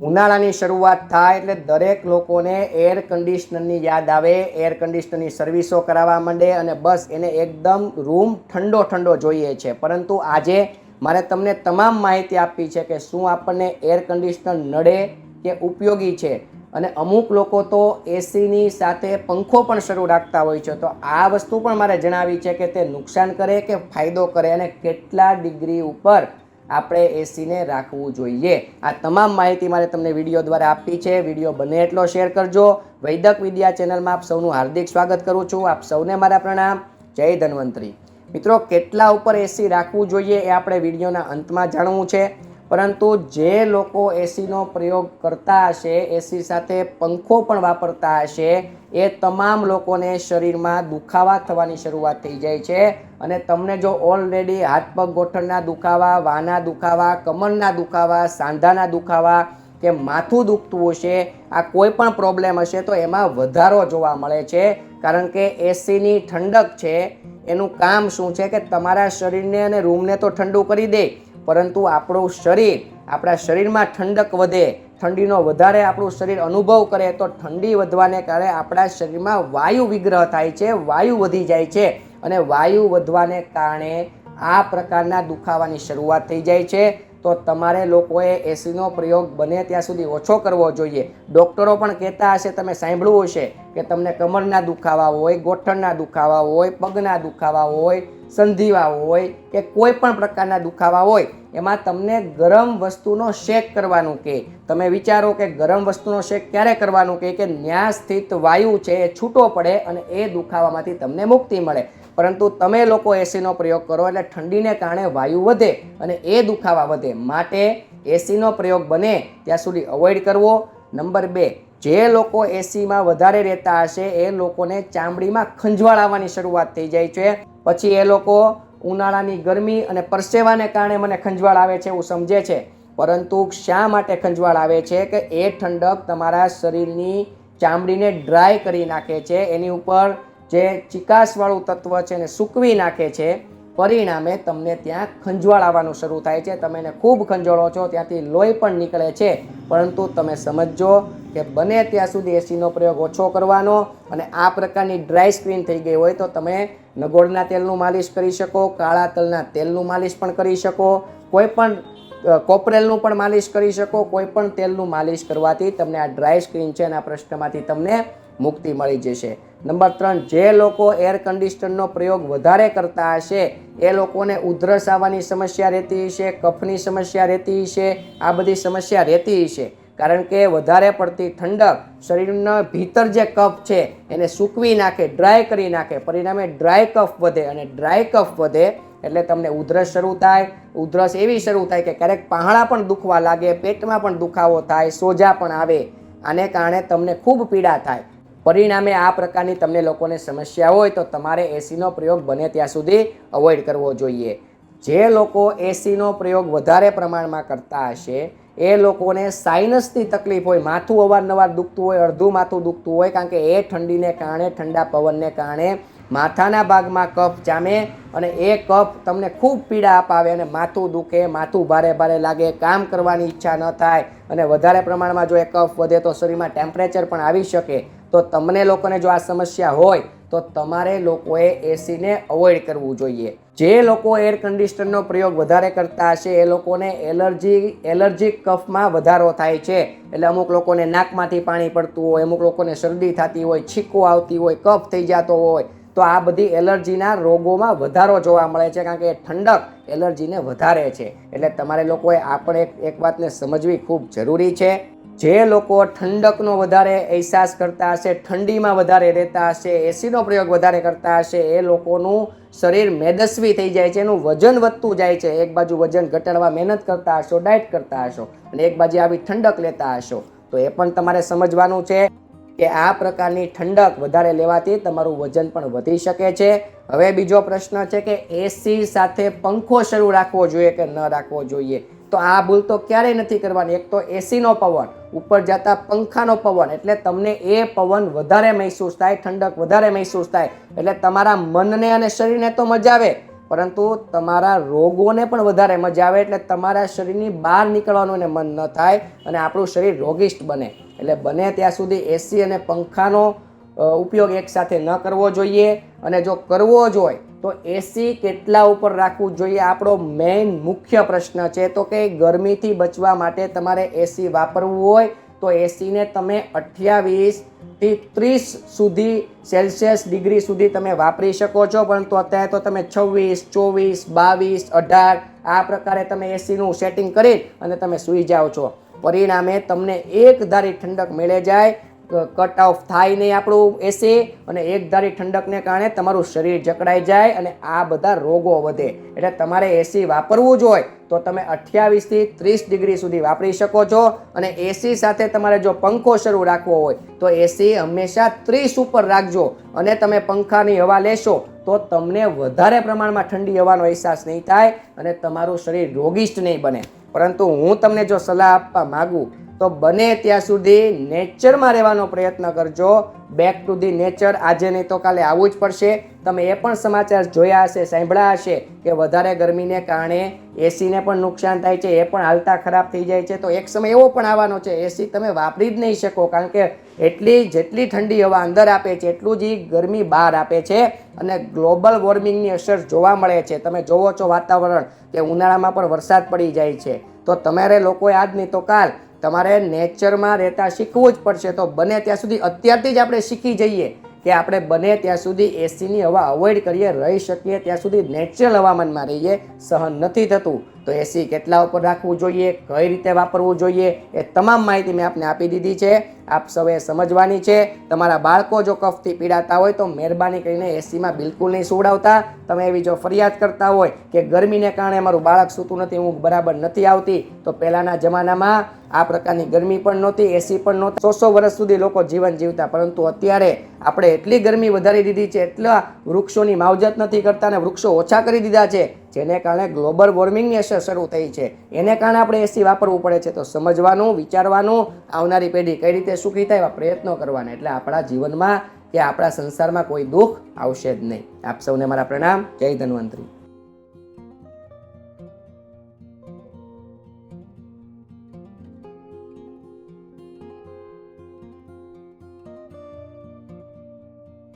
ઉનાળાની શરૂઆત થાય એટલે દરેક લોકોને એર કન્ડિશનરની યાદ આવે. એર કન્ડિશનરની સર્વિસો કરાવવા માંડે અને બસ એને એકદમ રૂમ ઠંડો ઠંડો જોઈએ છે. પરંતુ આજે મારે તમને તમામ માહિતી આપવી છે કે શું આપણને એર કન્ડિશનર નડે કે ઉપયોગી છે. અને અમુક લોકો તો એસીની સાથે પંખો પણ શરૂ રાખતા હોય છે. તો આ વસ્તુ પણ મારે જણાવી છે કે તે નુકસાન કરે કે ફાયદો કરે અને કેટલા ડિગ્રી ઉપર આપણે એસીને રાખવું જોઈએ. આ તમામ માહિતી મારે તમને વીડિયો દ્વારા આપી છે. વીડિયો બને એટલો શેર કરજો. વૈદક વિદ્યા ચેનલમાં આપ સૌનું હાર્દિક સ્વાગત કરું છું. આપ સૌને મારા પ્રણામ. જય ધન્વંતરી. મિત્રો, કેટલા ઉપર એસી રાખવું જોઈએ એ આપણે વિડીયોના અંતમાં જાણવું છે. પરંતુ જે લોકો એસીનો પ્રયોગ કરતા હશે એસી સાથે પંખો પણ વાપરતા હશે, એ તમામ લોકોને શરીરમાં દુખાવા થવાની શરૂઆત થઈ જાય છે. અને તમને જો ઓલરેડી હાથ પગ ગોઠણના દુખાવા, વાના દુખાવા, કમરના દુખાવા, સાંધાના દુખાવા કે માથું દુખતું હશે, આ કોઈ પણ પ્રોબ્લેમ હશે તો એમાં વધારો જોવા મળે છે. કારણ કે એસીની ઠંડક છે, એનું કામ શું છે કે તમારા શરીરને અને રૂમને તો ઠંડુ કરી દે, પરંતુ આપણું શરીર, આપણા શરીરમાં ઠંડક વધે, ઠંડીનો વધારે આપણું શરીર અનુભવ કરે તો ઠંડી વધવાને કારણે આપણા શરીરમાં વાયુ વિગ્રહ થાય છે, વાયુ વધી જાય છે. અને વાયુ વધવાને કારણે આ પ્રકારના દુખાવાની શરૂઆત થઈ જાય છે. તો તમારે લોકોએ એસીનો પ્રયોગ બને ત્યાં સુધી ઓછો કરવો જોઈએ. ડૉક્ટરો પણ કહેતા હશે, તમે સાંભળ્યું હશે. કે તમને કમરના દુખાવા હોય, ગોઠણના દુખાવા હોય, પગના દુખાવા હોય, સંધિવા હોય કે કોઈ પણ પ્રકારના દુખાવા હોય, એમાં તમને ગરમ વસ્તુનો શેક કરવાનું કે, તમે વિચારો કે ગરમ વસ્તુનો શેક ક્યારે કરવાનું કે કે ન્યા સ્થિત વાયુ છે એ છૂટો પડે અને એ દુખાવામાંથી તમને મુક્તિ મળે. પરંતુ તમે લોકો એસીનો પ્રયોગ કરો એટલે ઠંડીને કારણે વાયુ વધે અને એ દુખાવા વધે. માટે એસીનો પ્રયોગ બને ત્યાં સુધી અવોઇડ કરવો. નંબર બે જે લોકો એસીમાં વધારે રહેતા હશે, એ લોકોને ચામડીમાં ખંજવાળ આવવાની શરૂઆત થઈ જાય છે. પછી એ લોકો ઉનાળાની ગરમી અને પરસેવાને કારણે મને ખંજવાળ આવે છે એવું સમજે છે. પરંતુ શા માટે ખંજવાળ આવે છે કે એ ઠંડક તમારા શરીરની ચામડીને ડ્રાય કરી નાખે છે. એની ઉપર જે ચિકાસવાળું તત્વ છે એને સૂકવી નાખે છે. પરિણામે તમને ત્યાં ખંજવાળ આવવાનું શરૂ થાય છે. તમે એને ખૂબ ખંજોળો છો, ત્યાંથી લોહી પણ નીકળે છે. પરંતુ તમે સમજો કે બને ત્યાં સુધી એસીનો પ્રયોગ ઓછો કરવાનો અને આ પ્રકારની ડ્રાય સ્ક્રીન થઈ ગઈ હોય તો તમે નગોળના તેલનું માલિશ કરી શકો, કાળા તલના તેલનું માલિશ પણ કરી શકો, કોઈ પણ કોપરેલનું પણ માલિશ કરી શકો, કોઈ પણ તેલનું માલિશ કરવાથી તમને આ ડ્રાય સ્ક્રીન છે એના પ્રશ્નમાંથી તમને મુક્તિ મળી જશે. નંબર ત્રણ, જે લોકો એર કન્ડિશનરનો પ્રયોગ વધારે કરતા હશે, એ લોકોને ઉધરસ આવવાની સમસ્યા રહેતી હશે, કફની સમસ્યા રહેતી હશે, આ બધી સમસ્યા રહેતી હશે. કારણ કે વધારે પડતી ઠંડક શરીરના ભીતર જે કફ છે, એને સૂકવી નાખે ડ્રાય કરી નાખે. પરિણામે ડ્રાય કફ વધે અને ડ્રાય કફ વધે એટલે તમને ઉધરસ શરૂ થાય. ઉધરસ એવી શરૂ થાય કે ક્યારેક પહાડા પણ દુખવા લાગે, પેટમાં પણ દુખાવો થાય, સોજા પણ આવે. આને કારણે તમને ખૂબ પીડા થાય. પરિણામે આ પ્રકારની તમને લોકોને સમસ્યા હોય તો તમારે એસીનો પ્રયોગ બને ત્યાં સુધી અવોઇડ કરવો જોઈએ. જે લોકો એસીનો પ્રયોગ વધારે પ્રમાણમાં કરતા હશે, એ લોકોને સાઇનસની તકલીફ હોય, માથું અવારનવાર દુખતું હોય, અડધું માથું દુખતું હોય, કારણ કે એ ઠંડીને કારણે, ઠંડા પવનને કારણે માથાના ભાગમાં કફ જામે અને એ કફ તમને ખૂબ પીડા અપાવે અને માથું દુખે, માથું ભારે ભારે લાગે, કામ કરવાની ઈચ્છા ન થાય અને વધારે પ્રમાણમાં જો એ કફ વધે તો શરીરમાં ટેમ્પરેચર પણ આવી શકે. તો તમને લોકોને જો આ સમસ્યા હોય, તો તમારે લોકોએ એસીને અવોઇડ કરવું જોઈએ. જે લોકો એર કન્ડિશનરનો પ્રયોગ વધારે કરતા હશે, એ લોકોને એલર્જી એલર્જી કફમાં વધારો થાય છે. એટલે અમુક લોકોને નાકમાંથી પાણી પડતું હોય, અમુક લોકોને શરદી થતી હોય છીકો આવતી હોય, કફ થઈ જતો હોય, તો આ બધી એલર્જીના રોગોમાં વધારો જોવા મળે છે, કારણ કે એ ઠંડક એલર્જીને વધારે છે. એટલે તમારે લોકોએ આપણે એક વાતને સમજવી ખૂબ જરૂરી છે. જે લોકો ઠંડકનો વધારે અહેસાસ કરતા હશે, ઠંડીમાં વધારે રહેતા હશે એસીનો પ્રયોગ વધારે કરતા હશે, એ લોકોનું શરીર મેદસ્વી થઈ જાય છે, એનું વજન વધતું જાય છે. એક બાજુ વજન ઘટાડવા મહેનત કરતા હશો, ડાયટ કરતા હશો, અને એક બાજુ આવી ઠંડક લેતા હશો. તો એ પણ તમારે સમજવાનું છે કે આ પ્રકારની ઠંડક વધારે લેવાથી તમારું વજન પણ વધી શકે છે. હવે બીજો પ્રશ્ન છે કે એસી સાથે પંખો શરૂ રાખવો જોઈએ કે ન રાખવો જોઈએ? તો આ ભૂલ તો ક્યારેય નથી કરવાની. એક તો એસીનો પવન, ઉપર જતા પંખાનો પવન, એટલે તમને એ પવન વધારે મહેસૂસ થાય, ઠંડક વધારે મહેસૂસ થાય. એટલે તમારા મનને અને શરીરને તો મજા આવે, પરંતુ તમારા રોગોને પણ વધારે મજા આવે, એટલે તમારા શરીરની બહાર નીકળવાનું એને મન ન થાય અને આપણું શરીર રોગિષ્ટ બને. એટલે બને ત્યાં સુધી એસી અને પંખાનો ઉપયોગ એકસાથે ન કરવો જોઈએ. અને જો કરવો જ હોય તો એસી કેટલા ઉપર રાખવું જોઈએ? આપણો મેઇન મુખ્ય પ્રશ્ન છે, તો કે ગરમીથી બચવા માટે તમારે એસી વાપરવું હોય, તો એસીને તમે અઠ્યાવીસથી ત્રીસ સુધી, સેલ્સિયસ ડિગ્રી સુધી તમે વાપરી શકો છો, પરંતુ અત્યારે તો તમે છવ્વીસ, ચોવીસ, બાવીસ, અઢાર, આ પ્રકારે તમે એસીનું સેટિંગ કરી અને તમે સૂઈ જાઓ છો. પરિણામે તમને એક ધારી ઠંડક મળે જાય કટ ઓફ થાય નહીં આપણું એસી અને એક ધારી ઠંડકને કારણે તમારું શરીર જકડાઈ જાય અને આ બધા રોગો વધે. એટલે તમારે એસી વાપરવું જ હોય તો તમે અઠ્યાવીસથી ત્રીસ ડિગ્રી સુધી વાપરી શકો છો અને એસી સાથે તમારે જો પંખો શરૂ રાખવો હોય તો એસી હંમેશા ત્રીસ ઉપર રાખજો અને તમે પંખાની હવા લેશો તો તમને વધારે પ્રમાણમાં ઠંડી હવાનો અહેસાસ નહીં થાય અને તમારું શરીર રોગિષ્ટ નહીં બને. પરંતુ હું તમને જો સલાહ આપવા માગું, તો બને ત્યાં સુધી નેચરમાં રહેવાનો પ્રયત્ન કરજો. બેક ટુ ધી નેચર આજે નહીં તો કાલે આવવું જ પડશે. તમે એ પણ સમાચાર જોયા હશે, સાંભળ્યા હશે કે વધારે ગરમીને કારણે એસીને પણ નુકસાન થાય છે, એ પણ હાલતા ખરાબ થઈ જાય છે. તો એક સમય એવો પણ આવવાનો છે એસી તમે વાપરી જ નહીં શકો, કારણ કે એટલી જેટલી ઠંડી હવા અંદર આપે છે, એટલું જ ગરમી બહાર આપે છે. અને ગ્લોબલ વોર્મિંગની અસર જોવા મળે છે. તમે જોવો છો વાતાવરણ કે ઉનાળામાં પણ વરસાદ પડી જાય છે. તો તમારે લોકોએ આજ નહીં તો કાલ તમારે નેચરમાં રહેતા શીખવું જ પડશે. તો બને ત્યાં સુધી અત્યારથી જ આપણે શીખી જઈએ કે આપણે બને ત્યાં સુધી એસીની હવા અવોઇડ કરીએ, રહી શકીએ. ત્યાં સુધી નેચરલ હવામાનમાં રહીએ. સહન નથી થતું. તો એસી કેટલા ઉપર રાખવું જોઈએ, કઈ રીતે વાપરવું જોઈએ, એ તમામ માહિતી મેં આપને આપી દીધી છે. આપ સૌએ સમજવાની છે. તમારા બાળકો જો કફથી પીડાતા હોય તો મહેરબાની કરીને એસીમાં બિલકુલ નહીં સુવડાવતા. તમે એવી જો ફરિયાદ કરતા હોય કે ગરમીને કારણે મારું બાળક સૂતું નથી ઊંઘ બરાબર નથી આવતી, તો પહેલાંના જમાનામાં આ પ્રકારની ગરમી પણ નહોતી એસી પણ નહોતી. સો વર્ષ સુધી લોકો જીવન જીવતા, પરંતુ અત્યારે આપણે એટલી ગરમી વધારી દીધી છે, એટલા વૃક્ષોની માવજત નથી કરતા અને વૃક્ષો ઓછા કરી દીધા છે. જેને કારણે ગ્લોબલ વોર્મિંગની અસર શરૂ થઈ છે. એને કારણે આપણે એસી વાપરવું પડે છે. તો સમજવાનું, વિચારવાનું, આવનારી પેઢી કઈ રીતે સુખી થાય એવા પ્રયત્નો કરવાના. એટલે આપણા જીવનમાં કે આપણા સંસારમાં કોઈ દુઃખ આવશે જ નહીં. આપ સૌને મારા પ્રણામ. જય ધન્વંતરી.